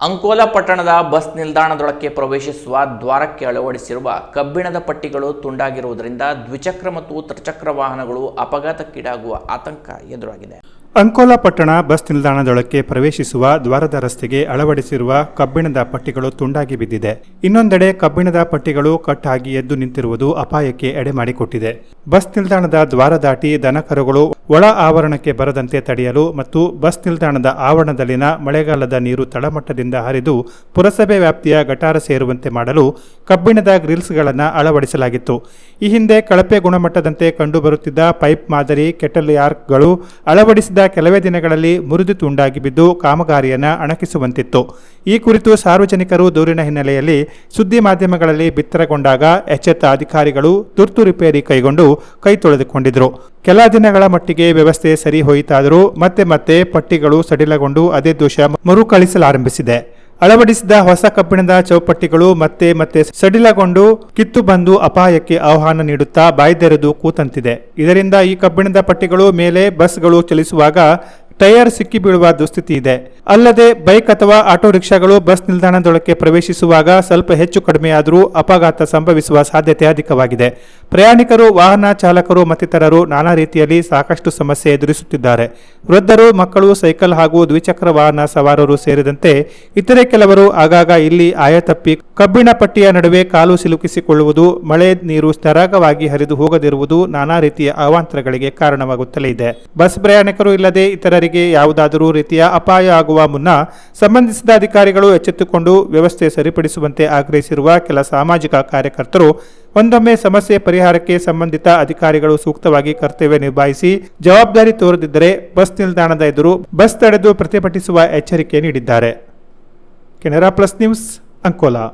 ಅಂಕೋಲಾ ಪಟ್ಟಣದ ಬಸ್ ನಿಲ್ದಾಣದೊಳಕ್ಕೆ ಪ್ರವೇಶಿಸುವ ದ್ವಾರಕ್ಕೆ ಅಳವಡಿಸಿರುವ ಕಬ್ಬಿಣದ ಪಟ್ಟಿಗಳು ತುಂಡಾಗಿರುವುದರಿಂದ ದ್ವಿಚಕ್ರ ಮತ್ತು ತ್ರಿಚಕ್ರ ವಾಹನಗಳು ಅಪಘಾತಕ್ಕೀಡಾಗುವ ಆತಂಕ ಎದುರಾಗಿದೆ. ಅಂಕೋಲಾ ಪಟ್ಟಣ ಬಸ್ ನಿಲ್ದಾಣದೊಳಕ್ಕೆ ಪ್ರವೇಶಿಸುವ ದ್ವಾರದ ರಸ್ತೆಗೆ ಅಳವಡಿಸಿರುವ ಕಬ್ಬಿಣದ ಪಟ್ಟಿಗಳು ತುಂಡಾಗಿ ಬಿದ್ದಿದೆ. ಇನ್ನೊಂದೆಡೆ ಕಬ್ಬಿಣದ ಪಟ್ಟಿಗಳು ಕಟ್ಟಾಗಿ ಎದ್ದು ನಿಂತಿರುವುದು ಅಪಾಯಕ್ಕೆ ಎಡೆ ಮಾಡಿಕೊಟ್ಟಿದೆ ಬಸ್ ನಿಲ್ದಾಣದ ದ್ವಾರ ದಾಟಿ ದನಕರುಗಳು ಒಳ ಆವರಣಕ್ಕೆ ಬರದಂತೆ ತಡೆಯಲು ಮತ್ತು ಬಸ್ ನಿಲ್ದಾಣದ ಆವರಣದಲ್ಲಿನ ಮಳೆಗಾಲದ ನೀರು ತಳಮಟ್ಟದಿಂದ ಹರಿದು ಪುರಸಭೆ ವ್ಯಾಪ್ತಿಯ ಗಟಾರ ಸೇರುವಂತೆ ಮಾಡಲು ಕಬ್ಬಿಣದ ಗ್ರಿಲ್ಸ್ಗಳನ್ನು ಅಳವಡಿಸಲಾಗಿತ್ತು. ಈ ಹಿಂದೆ ಕಳಪೆ ಗುಣಮಟ್ಟದಂತೆ ಕಂಡುಬರುತ್ತಿದ್ದ ಪೈಪ್ ಮಾದರಿ, ಕೆಟಲ್ ಯಾರ್ಕ್ಗಳು ಅಳವಡಿಸಿದ ಕೆಲವೇ ದಿನಗಳಲ್ಲಿ ಮುರಿದು ತುಂಡಾಗಿ ಬಿದ್ದು ಕಾಮಗಾರಿಯನ್ನು ಅಣಕಿಸುವಂತಿತ್ತು. ಈ ಕುರಿತು ಸಾರ್ವಜನಿಕರು ದೂರಿನ ಹಿನ್ನೆಲೆಯಲ್ಲಿ ಸುದ್ದಿ ಮಾಧ್ಯಮಗಳಲ್ಲಿ ಬಿತ್ತರಗೊಂಡಾಗ ಎಚ್ಚೆತ್ತ ಅಧಿಕಾರಿಗಳು ತುರ್ತು ರಿಪೇರಿ ಕೈಗೊಂಡು ಕೈ ತೊಳೆದುಕೊಂಡಿದ್ರು. ಕೆಲ ದಿನಗಳ ಮಟ್ಟಿಗೆ ವ್ಯವಸ್ಥೆ ಸರಿ ಹೋಯಿತಾದರೂ ಮತ್ತೆ ಮತ್ತೆ ಪಟ್ಟಿಗಳು ಸಡಿಲಗೊಂಡು ಅದೇ ದೋಷ ಮರುಕಳಿಸಲಾರಂಭಿಸಿದೆ. ಅಳವಡಿಸಿದ ಹೊಸ ಕಬ್ಬಿಣದ ಚೌಪಟ್ಟಿಗಳು ಮತ್ತೆ ಮತ್ತೆ ಸಡಿಲಗೊಂಡು ಕಿತ್ತು ಬಂದು ಅಪಾಯಕ್ಕೆ ಆಹ್ವಾನ ನೀಡುತ್ತಾ ಬಾಯ್ದೆರೆದು ಕೂತಂತಿದೆ. ಇದರಿಂದ ಈ ಕಬ್ಬಿಣದ ಪಟ್ಟಿಗಳು ಮೇಲೆ ಬಸ್ಗಳು ಚಲಿಸುವಾಗ ಟೈರ್ ಸಿಕ್ಕಿ ಬೀಳುವ ದುಸ್ಥಿತಿ ಇದೆ. ಅಲ್ಲದೆ ಬೈಕ್ ಅಥವಾ ಆಟೋ ರಿಕ್ಷಾಗಳು ಬಸ್ ನಿಲ್ದಾಣದೊಳಕ್ಕೆ ಪ್ರವೇಶಿಸುವಾಗ ಸ್ವಲ್ಪ ಹೆಚ್ಚು ಕಡಿಮೆಯಾದರೂ ಅಪಘಾತ ಸಂಭವಿಸುವ ಸಾಧ್ಯತೆ ಅಧಿಕವಾಗಿದೆ. ಪ್ರಯಾಣಿಕರು, ವಾಹನ ಚಾಲಕರು ಮತ್ತಿತರರು ನಾನಾ ರೀತಿಯಲ್ಲಿ ಸಾಕಷ್ಟು ಸಮಸ್ಯೆ ಎದುರಿಸುತ್ತಿದ್ದಾರೆ. ವೃದ್ಧರು, ಮಕ್ಕಳು, ಸೈಕಲ್ ಹಾಗೂ ದ್ವಿಚಕ್ರ ವಾಹನ ಸವಾರರು ಸೇರಿದಂತೆ ಇತರೆ ಕೆಲವರು ಆಗಾಗ ಇಲ್ಲಿ ಆಯತಪ್ಪಿ ಕಬ್ಬಿಣ ಪಟ್ಟಿಯ ನಡುವೆ ಕಾಲು ಸಿಲುಕಿಸಿಕೊಳ್ಳುವುದು, ಮಳೆ ನೀರು ಸರಾಗವಾಗಿ ಹರಿದು ಹೋಗದಿರುವುದು ನಾನಾ ರೀತಿಯ ಅವಾಂತರಗಳಿಗೆ ಕಾರಣವಾಗುತ್ತಲೇ ಇದೆ. ಬಸ್ ಪ್ರಯಾಣಿಕರು ಇಲ್ಲದೆ ಇತರರಿಗೆ ಯಾವುದಾದರೂ ರೀತಿಯ ಅಪಾಯ ಆಗುವ ಮುನ್ನ ಸಂಬಂಧಿಸಿದ ಅಧಿಕಾರಿಗಳು ಎಚ್ಚೆತ್ತುಕೊಂಡು ವ್ಯವಸ್ಥೆ ಸರಿಪಡಿಸುವಂತೆ ಆಗ್ರಹಿಸಿರುವ ಕೆಲ ಸಾಮಾಜಿಕ ಕಾರ್ಯಕರ್ತರು ಒಂದೊಮ್ಮೆ ಸಮಸ್ಯೆ ಪರಿಹಾರಕ್ಕೆ ಸಂಬಂಧಿತ ಅಧಿಕಾರಿಗಳು ಸೂಕ್ತವಾಗಿ ಕರ್ತವ್ಯ ನಿಭಾಯಿಸಿ ಜವಾಬ್ದಾರಿ ತೋರದಿದ್ದರೆ ಬಸ್ ನಿಲ್ದಾಣದ ಎದುರು ಬಸ್ ತಡೆದು ಪ್ರತಿಭಟಿಸುವ ಎಚ್ಚರಿಕೆ ನೀಡಿದ್ದಾರೆ. Canara plus news Ankola.